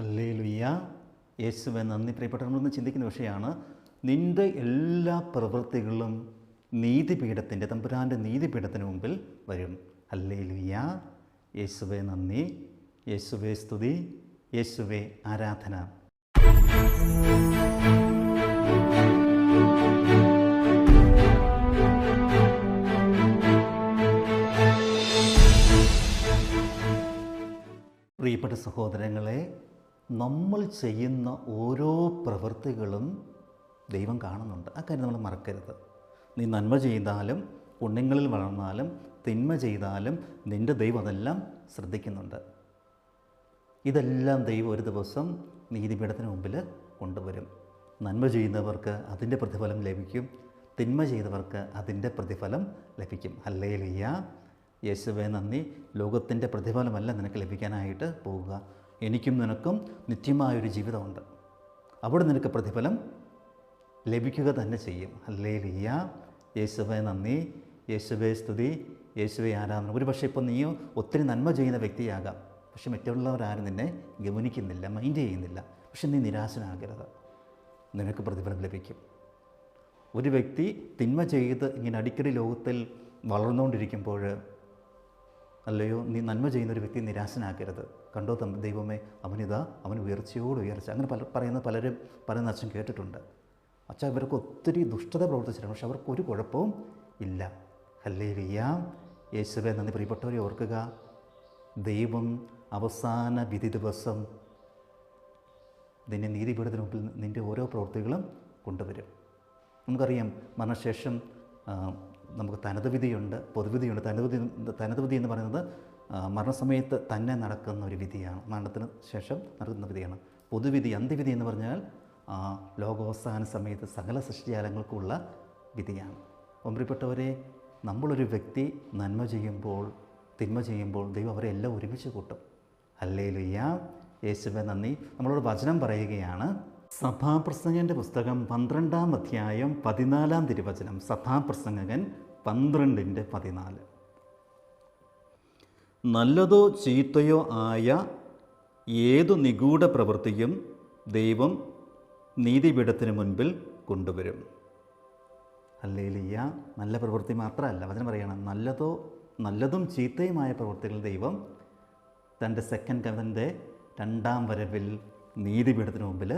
ഹല്ലേ ലുയ്യ യേശുവെ നന്ദി. പ്രിയപ്പെട്ട നമ്മളൊന്ന് ചിന്തിക്കുന്ന വിഷയമാണ് നിന്റെ എല്ലാ പ്രവൃത്തികളും നീതിപീഠത്തിന്റെ തമ്പുരാന്റെ നീതിപീഠത്തിന് മുമ്പിൽ വരും. ഹല്ലേ ലുയ്യ യേശുവെ നന്ദി. യേശുവെ സ്തുതി. യേശുവെ ആരാധന. പ്രിയപ്പെട്ട സഹോദരങ്ങളെ നമ്മൾ ചെയ്യുന്ന ഓരോ പ്രവൃത്തികളും ദൈവം കാണുന്നുണ്ട്. ആ കാര്യം നമ്മൾ മറക്കരുത്. നീ നന്മ ചെയ്താലും പുണ്യങ്ങളിൽ വളർന്നാലും തിന്മ ചെയ്താലും നിന്റെ ദൈവം അതെല്ലാം ശ്രദ്ധിക്കുന്നുണ്ട്. ഇതെല്ലാം ദൈവം ഒരു ദിവസം നീതിപീഠത്തിന് മുമ്പിൽ കൊണ്ടുവരും. നന്മ ചെയ്യുന്നവർക്ക് അതിന്റെ പ്രതിഫലം ലഭിക്കും. തിന്മ ചെയ്തവർക്ക് അതിന്റെ പ്രതിഫലം ലഭിക്കും. അല്ലേ ലിയ യേശുവേ നന്ദി. ലോകത്തിന്റെ പ്രതിഫലമല്ല നിനക്ക് ലഭിക്കാനായിട്ട് പോവുക. എനിക്കും നിനക്കും നിത്യമായൊരു ജീവിതമുണ്ട്. അവിടെ നിനക്ക് പ്രതിഫലം ലഭിക്കുക തന്നെ ചെയ്യും. അല്ലേ ലിയ യേശുവേ നന്ദി. യേശുവേ സ്തുതി. യേശുവെ ആരാധന. ഒരു പക്ഷേ ഇപ്പോൾ നീയോ ഒത്തിരി നന്മ ചെയ്യുന്ന വ്യക്തിയാകാം. പക്ഷെ മറ്റുള്ളവരാരും നിന്നെ ഗമനിക്കുന്നില്ല മൈൻഡ് ചെയ്യുന്നില്ല. പക്ഷെ നീ നിരാശനാകരുത്. നിനക്ക് പ്രതിഫലം ലഭിക്കും. ഒരു വ്യക്തി തിന്മ ചെയ്ത് ഇങ്ങനെ അടിക്കടി ലോകത്തിൽ വളർന്നുകൊണ്ടിരിക്കുമ്പോൾ അല്ലയോ? നീ നന്മ ചെയ്യുന്ന ഒരു വ്യക്തി നിരാശനാക്കരുത്. കണ്ടോ തമ്പ ദൈവമേ അവനിതാ അവൻ ഉയർച്ചയോട് ഉയർച്ച. അങ്ങനെ പല പറയുന്ന പലരും പറയുന്ന അച്ഛൻ കേട്ടിട്ടുണ്ട്. അച്ഛൻ ഇവർക്ക് ഒത്തിരി ദുഷ്ടത പ്രവർത്തിച്ചിട്ടുണ്ട് പക്ഷെ അവർക്ക് ഒരു കുഴപ്പവും ഇല്ല. അല്ലേ ലിയാം യേശുവെ നന്ദി. പ്രിയപ്പെട്ടവരെ ഓർക്കുക ദൈവം അവസാന വിധി ദിവസം നിന്നെ നീതിപീഠത്തിന് മുമ്പിൽ നിന്റെ ഓരോ പ്രവൃത്തികളും കൊണ്ടുവരും. നമുക്കറിയാം മരണശേഷം നമുക്ക് തനത് വിധിയുണ്ട് പൊതുവിധിയുണ്ട്. തനത് വിധി തനത് വിധി എന്ന് പറയുന്നത് മരണസമയത്ത് തന്നെ നടക്കുന്ന ഒരു വിധിയാണ്. മരണത്തിന് ശേഷം നടക്കുന്ന വിധിയാണ്. പൊതുവിധി അന്ത്യവിധി എന്ന് പറഞ്ഞാൽ ലോകാവസാന സമയത്ത് സകല സൃഷ്ടിജാലങ്ങൾക്കുള്ള വിധിയാണ്. ഒമ്പരിപ്പെട്ടവരെ നമ്മളൊരു വ്യക്തി നന്മ ചെയ്യുമ്പോൾ തിന്മ ചെയ്യുമ്പോൾ ദൈവം അവരെ എല്ലാം ഒരുമിച്ച് കൂട്ടും. അല്ലേ ലുയ്യ യേശുവെ നന്ദി. നമ്മളോട് വചനം പറയുകയാണ് സഭാപ്രസംഗന്റെ പുസ്തകം പന്ത്രണ്ടാം അധ്യായം പതിനാലാം തിരുവചനം. സഭാപ്രസംഗകൻ പന്ത്രണ്ടിന്റെ പതിനാല്. നല്ലതോ ചീത്തയോ ആയ ഏതു നിഗൂഢ പ്രവൃത്തിയും ദൈവം നീതിപീഠത്തിന് മുൻപിൽ കൊണ്ടുവരും. അല്ലേലിയ നല്ല പ്രവൃത്തി മാത്രമല്ല വചനം പറയണം നല്ലതോ നല്ലതും ചീത്തയുമായ പ്രവൃത്തികൾ ദൈവം തന്റെ സെക്കൻഡ് കവന്റെ രണ്ടാം വരവിൽ നീതിപീഠത്തിന് മുമ്പിൽ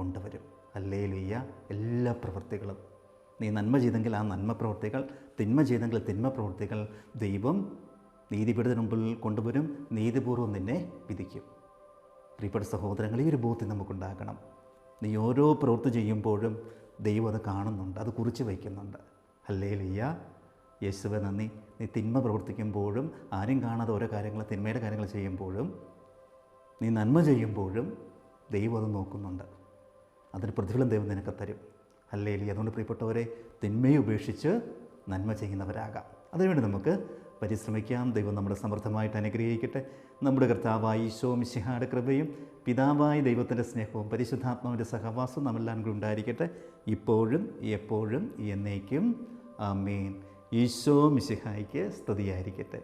കൊണ്ടുവരും. അല്ലേ ലുയ്യ എല്ലാ പ്രവൃത്തികളും. നീ നന്മ ചെയ്തെങ്കിൽ ആ നന്മ പ്രവൃത്തികൾ തിന്മ ചെയ്തെങ്കിൽ തിന്മ പ്രവൃത്തികൾ ദൈവം നീതിപീഠത്തിന് മുമ്പിൽ കൊണ്ടുവരും. നീതിപൂർവം നിന്നെ വിധിക്കും. പ്രിയപ്പെട്ട സഹോദരങ്ങൾ ഈ ഒരു ബോധ്യം നമുക്കുണ്ടാക്കണം നീ ഓരോ പ്രവൃത്തി ചെയ്യുമ്പോഴും ദൈവം അത് കാണുന്നുണ്ട് അത് കുറിച്ച് വയ്ക്കുന്നുണ്ട്. അല്ലേ ലുയ്യ യേശുവെ നന്ദി. നീ തിന്മ പ്രവർത്തിക്കുമ്പോഴും ആരും കാണാതെ ഓരോ കാര്യങ്ങൾ തിന്മയുടെ കാര്യങ്ങൾ ചെയ്യുമ്പോഴും നീ നന്മ ചെയ്യുമ്പോഴും ദൈവം അത് നോക്കുന്നുണ്ട്. അതിന് പ്രതിഫലം ദൈവം നിനക്ക് തരും. അല്ലേ അതുകൊണ്ട് പ്രിയപ്പെട്ടവരെ തിന്മയെ ഉപേക്ഷിച്ച് നന്മ ചെയ്യുന്നവരാകാം. അതിനുവേണ്ടി നമുക്ക് പരിശ്രമിക്കാം. ദൈവം നമ്മളെ സമൃദ്ധമായിട്ട് അനുഗ്രഹിക്കട്ടെ. നമ്മുടെ കർത്താവായ ഈശോ മിശിഹായുടെ കൃപയും പിതാവായ ദൈവത്തിന്റെ സ്നേഹവും പരിശുദ്ധാത്മാവിന്റെ സഹവാസവും നമ്മളെല്ലാം കൂടി ഉണ്ടായിരിക്കട്ടെ. ഇപ്പോഴും എപ്പോഴും എന്നേക്കും. ആമേൻ. ഈശോ മിശിഹായ്ക്ക് സ്തുതിയായിരിക്കട്ടെ.